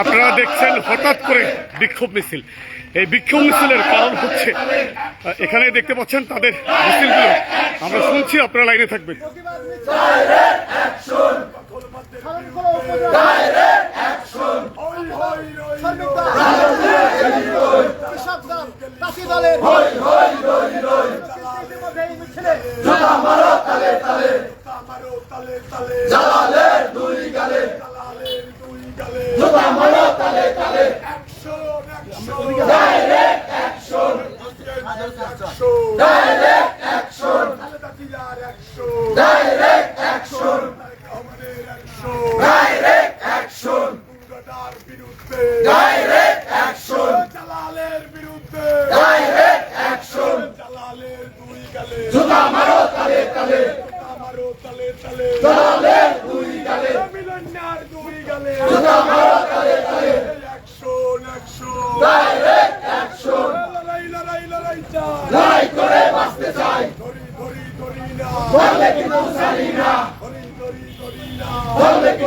আপনারা দেখছেন হঠাৎ করে বিক্ষোভ মিছিল। এই বিক্ষোভ মিছিলের কারণ হচ্ছে এখানে দেখতে পাচ্ছেন তাদের মিছিলগুলো। আমরা শুনছি, আপনারা লাইনে থাকবেন ইতিমধ্যে এই মিছিলে আমারও তালে তালে জালালের দুই গালে জালালের দুই গালে আমারও তালে তালে direct action direct action direct action direct action বিরুদ্ধে। ডাইরেক্ট অ্যাকশন জালালের বিরুদ্ধে। ডাইরেক্ট অ্যাকশন জালালের দুই গালে। জুতা মারো তালে তালে। আমারও তালে তালে। জালালের দুই গালে। মিলনার দুই গালে। জুতা মারো তালে তালে। একশন একশন ডাইরেক্ট অ্যাকশন লড়াই লড়াই লড়াই চাই। লড়াই করে বাঁচতে চাই।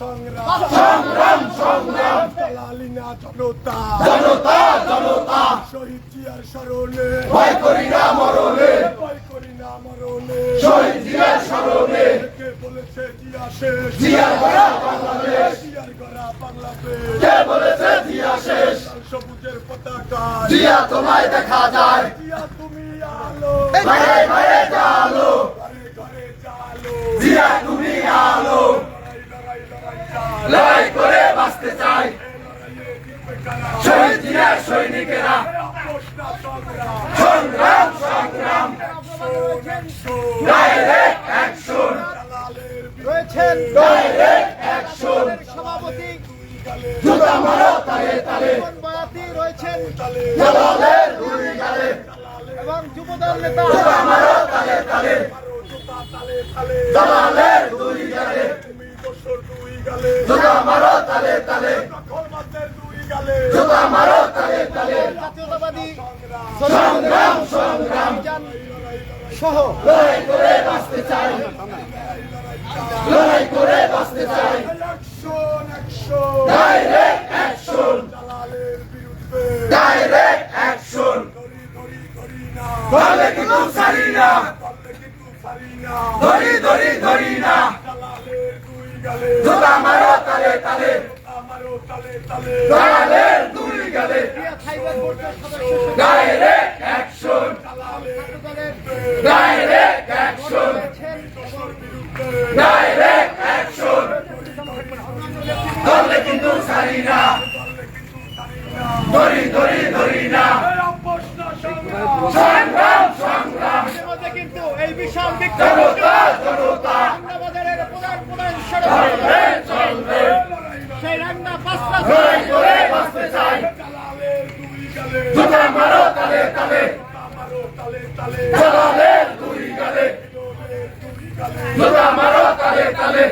সংগ্রাম সংগ্রাম সংগ্রাম দালালি না জনতা জনতা জনতা শহীদ জিয়ার স্মরণে ভয় করি না মরণে ভয় করি না মরণে শহীদ জিয়ার স্মরণে কে বলেছে জিয়া শেষ জিয়ার গড়া বাংলাদেশ জিয়ার গড়া বাংলাদেশ কে বলেছে জিয়া শেষ সবুজের পতাকা জিয়া তোমায় দেখা যায়। জিয়া তুমি আলো। আলো লড়াই করে বাঁচতে চাই। শহীদ জিয়ার সৈনিকেরা। সংগ্রাম সংগ্রাম। Direct action. রয়েছেন ডাইরেক্ট অ্যাকশন। সভাপতি। জুতা মারো তালে তালে। বয়াতি রয়েছেন জালালের দুই গালে। এবং যুবদল নেতা। জুতা মারো তালে তালে। তালে তালে জালালের দুই গালে। তুমি দোসর দুই গালে। জুতা মারো তালে তালে। খরমাতের দুই গালে। জুতা মারো তালে তালে। জাতীয়তাবাদী সংগ্রাম সংগ্রাম। সহ লড়াই করে বাঁচতে চাই। লড়াই করে বাঁচতে চাই। ডাইরেক্ট অ্যাকশন দালালের বিরুদ্ধে। ডাইরেক্ট অ্যাকশন ধরি না। বলে ছাড়ি না। ধরি ধরি ধরি না। জুতা মারো তালে তালে। দালালের দুই গালে। Direct action direct action direct action ধরলে কিন্তু ছাড়ি না। ধরি ধরি ধরি না। সংগ্রাম সংগ্রাম। এই বিশাল বিক্ষোভ প্রধান প্রধান সেই রান্না পাঁচটা মারো তালে তালে।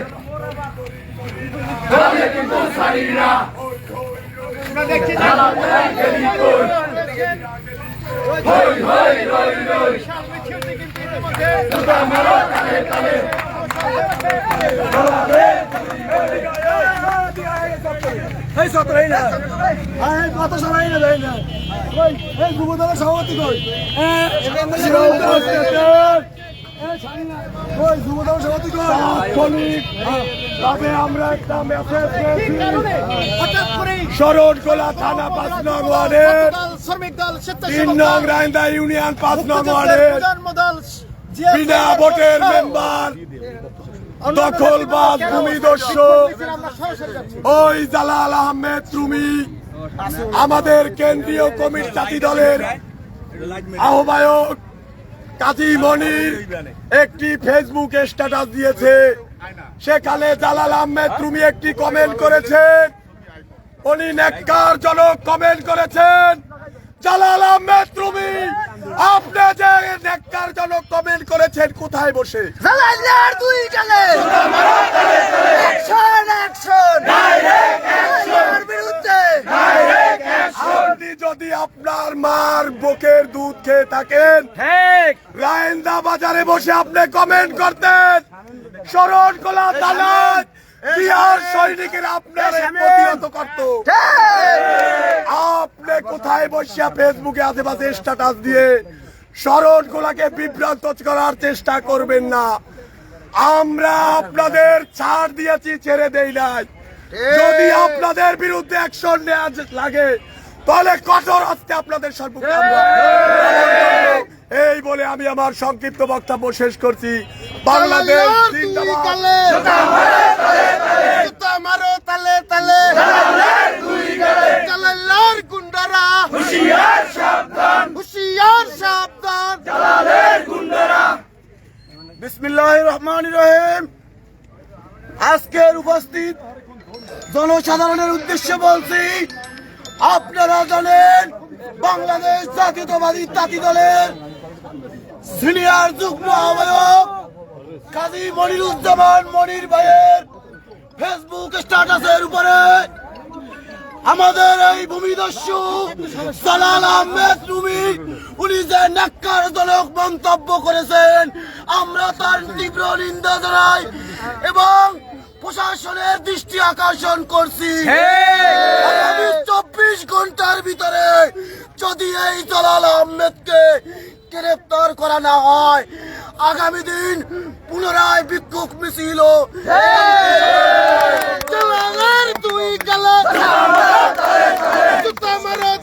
তালে কিন্তু না। দেখছি এই সত্র না এই কত সবাই না দেয় না কই এই যুবদলের সভাপতি কই ওই যুবদল সভাপতি তবে আমরা একটা মেসেজ পেয়েছি শরণখোলা থানা পাঁচ নং ওয়ার্ডের শ্রমিক দল তিন নং রায়ন্দা ইউনিয়ন পাঁচ নং ওয়ার্ডের বিনা ভোটের মেম্বার। দখলবাজ ভূমিদস্যু ওই জালাল আহমেদ রুমি আমাদের কেন্দ্রীয় কমিটি জাতি দলের আহ্বায়ক কাজী মনির একটি ফেসবুক স্ট্যাটাস দিয়েছে। সেখানে জালাল আহমেদ রুমি একটি কমেন্ট করেছেন উনি নেককার জনক কমেন্ট করেছেন। জালাল আহমেদ রুমি আপনি যে নেককার জনক কমেন্ট করেছেন কোথায় বসে? জালাইয়ার দুই গালে অ্যাকশন অ্যাকশন জালাইয়ার বিরুদ্ধে। আপনি যদি আপনার মার বুকের দুধ খেয়ে থাকেন রায়ন্দা বাজারে বসে আপনি কমেন্ট করতেন। শরণ কোলা দালাল বিহার সৈনিকের আপনার প্রতিহত করত। আপনি কোথায় বসিয়া ফেসবুকে আশেপাশে স্ট্যাটাস দিয়ে শরণ কোলাকে বিভ্রান্ত করার চেষ্টা করবেন না। আমরা আপনাদের ছাড় দিয়েছি ছেড়ে দেই নাই। যদি আপনাদের বিরুদ্ধে অ্যাকশন নেওয়া লাগে তাহলে কঠোর হস্তে আপনাদের সর্বক্ষণ এই বলে আমি আমার সংক্ষিপ্ত বক্তব্য শেষ করছি। বাংলাদেশ। মারো তালে তালে। জালাইয়ার গুন্ডারা। হুশিয়ার সাবধান। হুশিয়ার সাবধান। বিসমিল্লাহ রহমান রহিম। আজকের উপস্থিত জনসাধারণের উদ্দেশ্যে বলছি আপনারা জানেন বাংলাদেশ জাতীয়তাবাদী জাতি দলের সিনিয়র যুগ্ম আহ্বায়ক কাজী মনিরুজ্জামান মনির ভাইয়ের ফেসবুক স্ট্যাটাসের উপরে আমাদের এই ভূমিদস্যু সালাল আহমেদ রুমি, উনি যে ন্যাক্কারজনক মন্তব্য করেছেন, আমরা তার তীব্র নিন্দা জানাই এবং প্রশাসনের দৃষ্টি আকর্ষণ করছি। চব্বিশ ঘণ্টার ভিতরে যদি এই জালাল আহমেদকে গ্রেফতার করা না হয় আগামী দিন পুনরায় বিক্ষোভ মিছিল। দুই গালে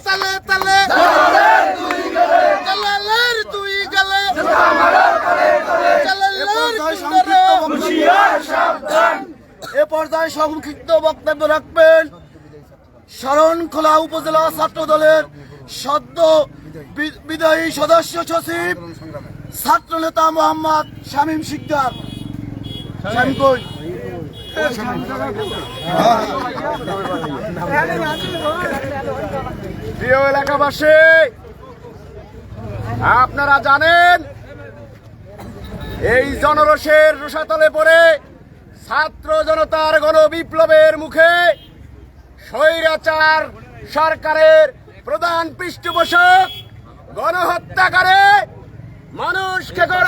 তালে তালে দুই এ পর্যায়ে সংক্ষিপ্ত বক্তব্য রাখবেন। শরণখোলা উপজেলা ছাত্র দলের সদ্য বিদায়ী সদস্য সচিব ছাত্র নেতা মোহাম্মদ শামীম শিকদার। প্রিয় এলাকাবাসী, আপনারা জানেন, এই জনরসের রসাতলে পড়ে ছাত্র জনতার গণবিপ্লবের মুখে স্বৈরাচার সরকারের প্রধান পৃষ্ঠপোষক গণহত্যাকারে মানুষ খেকো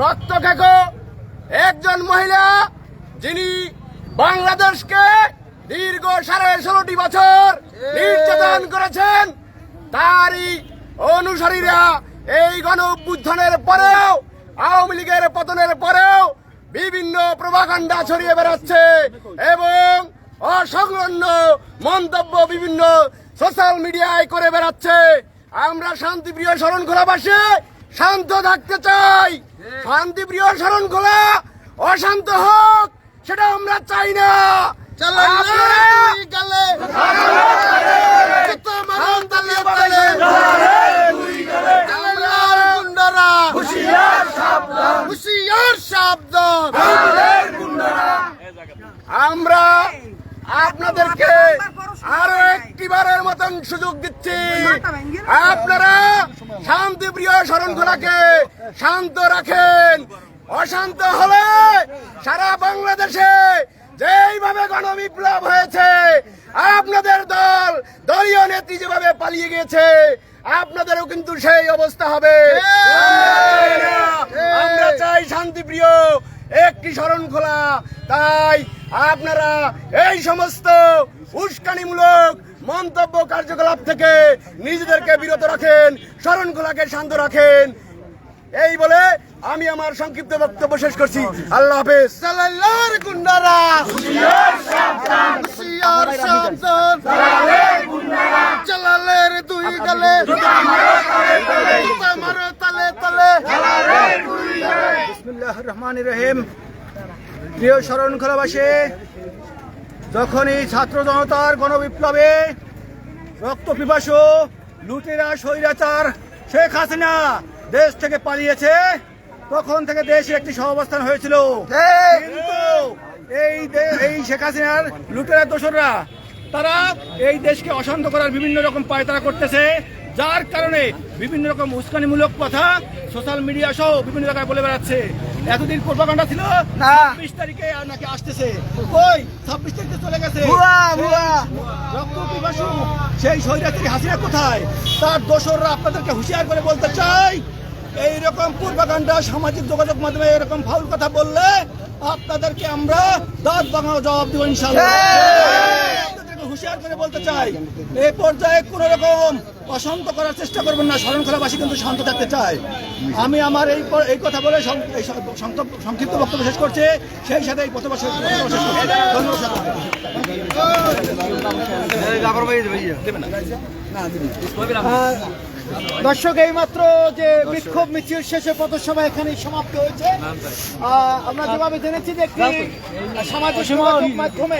রক্ত খেকো একজন মহিলা যিনি বাংলাদেশকে দীর্ঘ সাড়ে ষোলোটি বছর নির্যাতন করেছেন তারই অনুসারীরা এই গণ অভ্যুত্থানের পরেও আওয়ামী লীগের পতনের পরেও বিভিন্ন প্রভাকাণ্ডা ছড়িয়ে বেড়াচ্ছে এবং অসংলগ্ন মন্তব্য বিভিন্ন সোশ্যাল মিডিয়ায় করে বেড়াচ্ছে। আমরা শান্তিপ্রিয় শরণ খোলাবাসে শান্ত থাকতে চাই। শান্তি প্রিয় শরণ খোলা অশান্ত হোক সেটা আমরা চাই না। আমরা আপনাদেরকে আরও একটি বারের মতন সুযোগ দিচ্ছি। শরণখোলাকে শান্ত রাখেন। অশান্ত হলে সারা বাংলাদেশে যেইভাবে গণবিপ্লব হয়েছে, আপনাদের দল, দলীয় নেত্রী যেভাবে পালিয়ে গেছে আপনাদেরও কিন্তু সেই অবস্থা হবে। আমরা চাই শান্তিপ্রিয় একটি স্মরণ খোলা। তাই আপনারা এই সমস্ত উস্কানিমূলক মন্তব্য কার্যকলাপ থেকে নিজেদেরকে বিরত রাখেন স্মরণ খোলাকে শান্ত রাখেন। এই বলে আমি আমার সংক্ষিপ্ত বক্তব্য শেষ করছি। আল্লাহ হাফেজ। সালাল্লাহর গুন্ডারা। হুশিয়ার সাবধান। জালালের দুই গালে। মারো তালে তালে। বিসমিল্লাহ রহমান রহিম। প্রিয় শরণ খোলাবাসী যখনই ছাত্র জনতার গণবিপ্লবে রক্ত পিপাসু লুটেরা স্বৈরাচার শেখ হাসিনা দেশ থেকে পালিয়েছে তখন থেকে দেশে একটি সহাবস্থান হয়েছিল। কিন্তু এই এই শেখ হাসিনার লুটেরা দোসররা তারা এই দেশকে অশান্ত করার বিভিন্ন রকম পায়তারা করতেছে যার কারণে বিভিন্ন রকম উস্কানিমূলক কথা সোশ্যাল মিডিয়া সহ বিভিন্ন জায়গায় বলে বেড়াচ্ছে। এতদিন প্রোপাগান্ডা ছিল? ছাব্বিশ তারিখে নাকি আসতেছে। কই? ছাব্বিশ তারিখে চলে গেছে। রক্ত পিপাসু সেই স্বৈরাচারী হাসিনা কোথায়? তার দোসররা আপনাদেরকে হুঁশিয়ার করে বলতে চাই এইরকম পূর্বাকাণ্ডা সামাজিক যোগাযোগ মাধ্যমে এরকম ফাউল কথা বললে আপনাদেরকে আমরা দাঁত বাঙানো জবাব দেবো ইনশাল্লাহ আপনাদেরকে হুঁশিয়ার করে বলতে চাই এই পর্যায়ে কোন রকম অশান্ত করার চেষ্টা করবেন না, শরণখোলাবাসী কিন্তু শান্ত থাকতে চায়। আমি আমার এই এই কথা বলে সংক্ষিপ্ত- বক্তব্য শেষ করছে। সেই সাথে এই ধন্যবাদ দর্শক এই মাত্র যে বিক্ষোভ মিছিল শেষে পথসভা এখানে সমাপ্ত হয়েছে। আমরা যেভাবে জেনেছি যে একটি সামাজিক মাধ্যমে